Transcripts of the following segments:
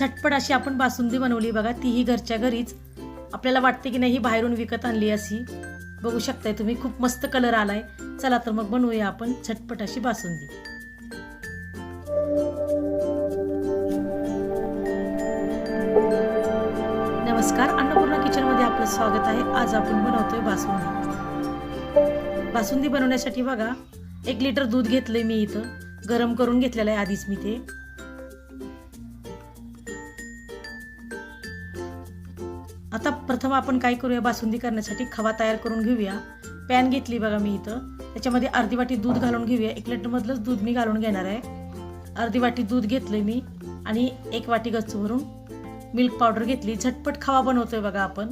झटपट अशी आपण बासुंदी बनवली बघा. तीही घरच्या घरीच. आपल्याला वाटते की नाही ही बाहेरून विकत आणली अशी. बघू शकताय तुम्ही खूप मस्त कलर आलाय. चला तर मग बनवूया आपण झटपट अशी बासुंदी. नमस्कार अन्नपूर्णा किचनमध्ये आपलं स्वागत आहे. आज आपण बनवतोय बासुंदी. बासुंदी बनवण्यासाठी बघा एक लिटर दूध घेतलंय मी इथं. गरम करून घेतलेलं आहे आधीच मी ते. आता प्रथम आपण काय करूया? बासुंदी करण्यासाठी खवा तयार करून घेऊया. पॅन घेतली बघा मी इथं. त्याच्यामध्ये अर्धी वाटी दूध घालून घेऊया. एक लिटरमधलंच दूध मी घालून घेणार आहे. अर्धी वाटी दूध घेतलंय मी आणि एक वाटी गच्च भरून मिल्क पावडर घेतली. झटपट खवा बनवतोय बघा आपण.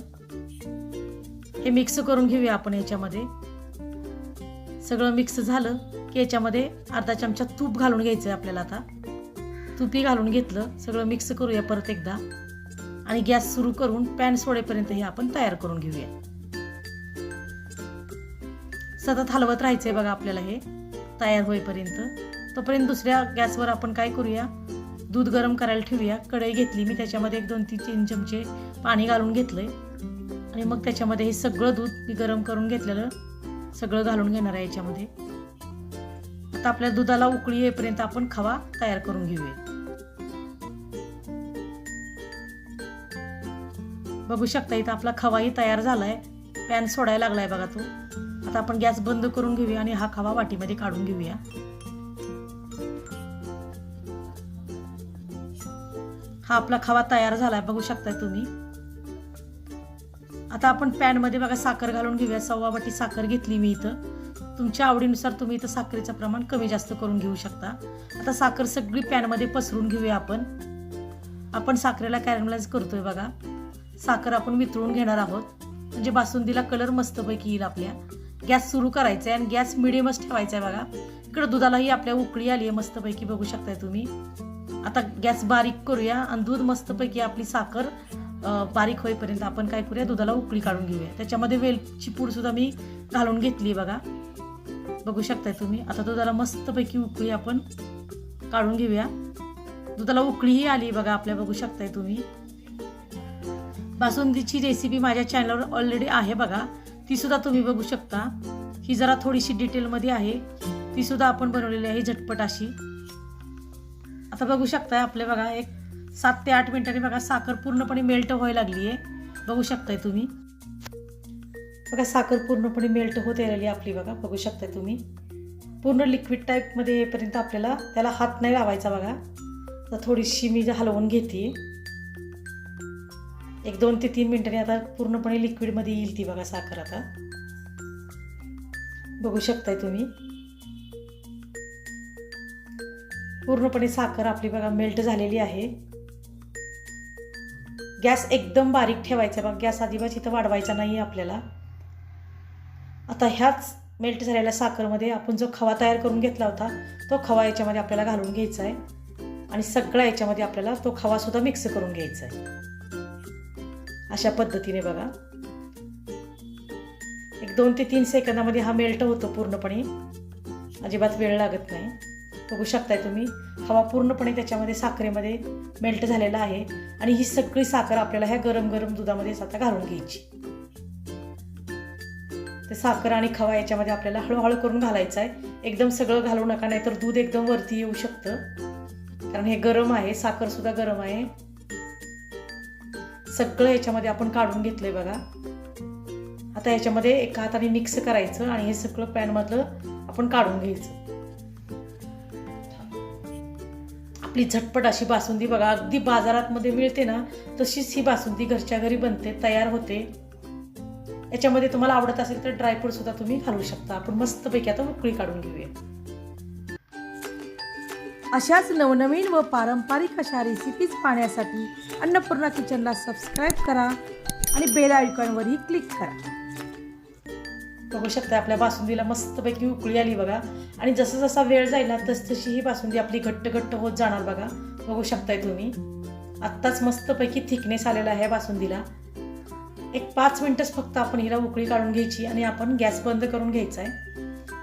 हे मिक्स करून घेऊया आपण याच्यामध्ये. सगळं मिक्स झालं की याच्यामध्ये अर्धा चमचा तूप घालून घ्यायचं आहे आपल्याला आता. तुपी घालून घेतलं. सगळं मिक्स करूया परत एकदा. आणि गॅस सुरू करून पॅन सोडेपर्यंत हे आपण तयार करून घेऊया. सतत हलवत राहायचंय बघा आपल्याला हे. तयार होईपर्यंत. तोपर्यंत दुसऱ्या गॅसवर आपण काय करूया? दूध गरम करायला ठेवूया. कढई घेतली. मी त्याच्यामध्ये एक दोन तीन तीन चमचे पाणी घालून घेतलंय. आणि मग त्याच्यामध्ये हे सगळं दूध मी गरम करून घेतलेलं सगळं घालून घेणार आहे याच्यामध्ये. आता आपल्या दुधाला उकळी येईपर्यंत आपण खवा तयार करून घेऊया. बघू शकता इथं आपला खवाही तयार झालाय. पॅन सोडायला लागलाय बघा तो. आता आपण गॅस बंद करून घेऊया आणि हा खवा वाटीमध्ये काढून घेऊया. हा आपला खवा तयार झालाय बघू शकताय तुम्ही. आता आपण पॅनमध्ये बघा साखर घालून घेऊया. सव्वा वाटी साखर घेतली मी इथं. तुमच्या आवडीनुसार तुम्ही इथं साखरेचं प्रमाण कमी जास्त करून घेऊ शकता. आता साखर सगळी पॅनमध्ये पसरून घेऊया आपण. आपण साखरेला कॅरमलाइज करतोय बघा. साखर आपण वितळून घेणार आहोत. म्हणजे बासुंदीला कलर मस्तपैकी येईल आपल्या. गॅस सुरू करायचा आहे आणि गॅस मिडियमच ठेवायचा आहे बघा. इकडं दुधालाही आपल्या उकळी आली आहे मस्तपैकी बघू शकताय तुम्ही. आता गॅस बारीक करूया आणि दूध मस्तपैकी आपली साखर बारीक होईपर्यंत आपण काय करूया दुधाला उकळी काढून घेऊया. त्याच्यामध्ये वेलची पूड सुद्धा मी घालून घेतली बघा. बघू शकताय तुम्ही. आता दुधाला मस्तपैकी उकळी आपण काढून घेऊया. दुधाला उकळीही आली बघा आपल्या बघू शकताय तुम्ही. बासुंदीची रेसिपी माझ्या चॅनलवर ऑलरेडी आहे बघा. तीसुद्धा तुम्ही बघू शकता. ही जरा थोडीशी डिटेलमध्ये आहे. तीसुद्धा आपण बनवलेली आहे झटपट अशी. आता बघू शकताय आपले बघा एक सात ते आठ मिनिटांनी बघा साखर पूर्णपणे मेल्ट व्हायला लागली आहे. बघू शकताय तुम्ही. बघा साखर पूर्णपणे मेल्ट होत यायला आपली बघा. बघू शकताय तुम्ही. पूर्ण लिक्विड टाईपमध्ये येईपर्यंत आपल्याला त्याला हात नाही लावायचा बघा. तर थोडीशी मी हलवून घेते. एक दोन ते तीन मिनिटांनी आता पूर्णपणे लिक्विडमध्ये येईल ती बघा साखर आता. बघू शकताय तुम्ही. पूर्णपणे साखर आपली बघा मेल्ट झालेली आहे. गॅस एकदम बारीक ठेवायचा बघा गॅस अजिबात इथं वाढवायचा नाही आपल्याला. आता ह्याच मेल्ट झालेल्या साखरमध्ये आपण जो खवा तयार करून घेतला होता तो खवा याच्यामध्ये आपल्याला घालून घ्यायचा आहे आणि सगळा याच्यामध्ये आपल्याला तो खवासुद्धा मिक्स करून घ्यायचा आहे अशा पद्धतीने बघा. एक दोन ते तीन सेकंदामध्ये हा मेल्ट होतो पूर्णपणे. अजिबात वेळ लागत नाही. बघू शकताय तुम्ही हवा पूर्णपणे त्याच्यामध्ये साखरेमध्ये मेल्ट झालेला आहे आणि ही सगळी साखर आपल्याला ह्या गरम गरम दुधामध्ये आता घालून घ्यायची. ते साखर आणि खवा याच्यामध्ये आपल्याला हळूहळू करून घालायचं आहे. एकदम सगळं घालू नका नाहीतर दूध एकदम वरती येऊ शकतं. कारण हे गरम आहे साखरसुद्धा गरम आहे. सगळं याच्यामध्ये आपण काढून घेतलंय बघा. आता याच्यामध्ये एका हाताने मिक्स करायचं आणि हे सगळं पॅनमधलं आपण काढून घ्यायचं. आपली झटपट अशी बासुंदी बघा अगदी बाजारात मध्ये मिळते ना तशीच ही बासुंदी घरच्या घरी बनते तयार होते. याच्यामध्ये तुम्हाला आवडत असेल तर ड्रायफ्रूट सुद्धा तुम्ही घालू शकता. आपण मस्तपैकी आता उकळी काढून घेऊया. अशाच नवनवीन व पारंपरिक अशा रेसिपीज पाहण्यासाठी अन्नपूर्णा किचनला सबस्क्राईब करा आणि बेल आयकॉनवरही क्लिक करा. बघू शकता आपल्या बासुंदीला मस्तपैकी उकळी आली बघा. आणि जसं जसा वेळ जाईल ना तस तशी ही बासुंदी आपली घट्ट घट्ट होत जाणार बघा. बघू शकताय तुम्ही. आत्ताच मस्तपैकी थिकनेस आलेला आहे बासुंदीला. एक पाच मिनटंच फक्त आपण हिला उकळी काढून घ्यायची आणि आपण गॅस बंद करून घ्यायचा आहे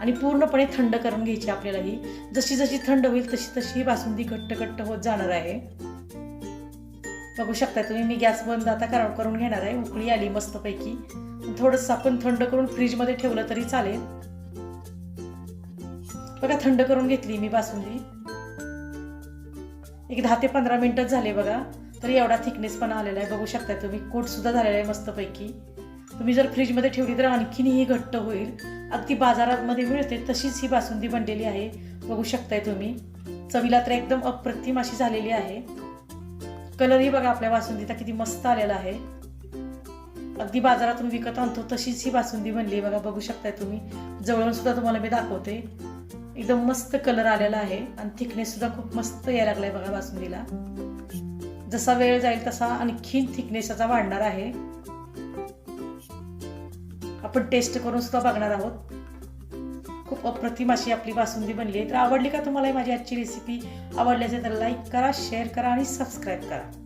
आणि पूर्णपणे थंड करून घ्यायची आपल्याला ही. जशी जशी थंड होईल तशी तशी ही बासुंदी घट्ट घट्ट होत जाणार आहे. बघू शकता तुम्ही मी गॅस बंद आता करा करून घेणार आहे. उकळी आली मस्तपैकी. थोडंसं आपण थंड करून फ्रीजमध्ये ठेवलं तरी चालेल. बघा थंड करून घेतली मी बासुंदी. एक दहा ते पंधरा मिनिटच झाले बघा. तरी एवढा थिकनेस पण आलेला आहे. बघू शकता तुम्ही कोट सुद्धा झालेला आहे मस्तपैकी. तुम्ही जर फ्रीजमध्ये ठेवली तर आणखीनही घट्ट होईल. अगदी बाजारामध्ये मिळते तशीच ही बासुंदी बनलेली आहे. बघू शकताय तुम्ही. चवीला तर एकदम अप्रतिम अशी झालेली आहे. कलरही बघा आपल्या बासुंदीचा किती मस्त आलेला आहे. अगदी बाजारातून विकत आणतो तशीच ही बासुंदी बनली बघा बघू शकताय तुम्ही. जवळून सुद्धा तुम्हाला मी दाखवते. एकदम मस्त कलर आलेला आहे आणि थिकनेस सुद्धा खूप मस्त यायला लागलाय बघा बासुंदीला. जसा वेळ जाईल तसा आणखीन थिकनेस वाढणार आहे. आपण टेस्ट करून सुद्धा बघणार आहोत. खूप अप्रतिम अशी आपली बासुंदी बनली आहे. तर आवडली का तुम्हाला ही माझी आजची रेसिपी आवडली असेल तर लाईक करा शेअर करा आणि सबस्क्राईब करा.